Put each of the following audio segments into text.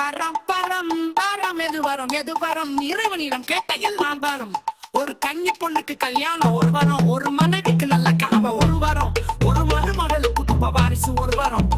பரம் பரம் பரம். எது வரும் எது வரும்? இறைவனிடம் கேட்ட எல்லாம் வரும் ஒரு கன்னி பொண்ணுக்கு கல்யாணம் ஒரு வரம். ஒரு மனைவிக்கு நல்ல கனவை ஒரு வரம். ஒரு மருமகளுக்கு துப்ப வாரிசு ஒரு வரம்.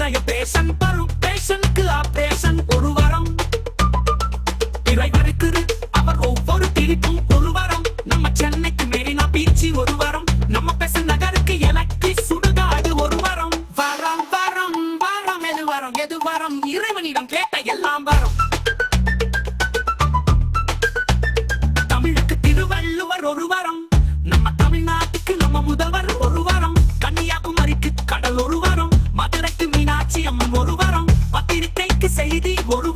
நிறைய பேசன் வரும் பேசனுக்கு ஆபேசன் ஒரு வரம். இறைவருக்குது அவர் ஒவ்வொரு திரிப்பும் ஒரு வரம். நம்ம சென்னைக்கு மெரினா பீச்சி ஒரு வரம். நம்ம பேச நகருக்கு எனக்கு சுடுகாடு ஒரு வாரம். வரம் வரம் வரம். எது வரம்? எது வரம்? இறைவனிடம் கே செய்தி ஒரு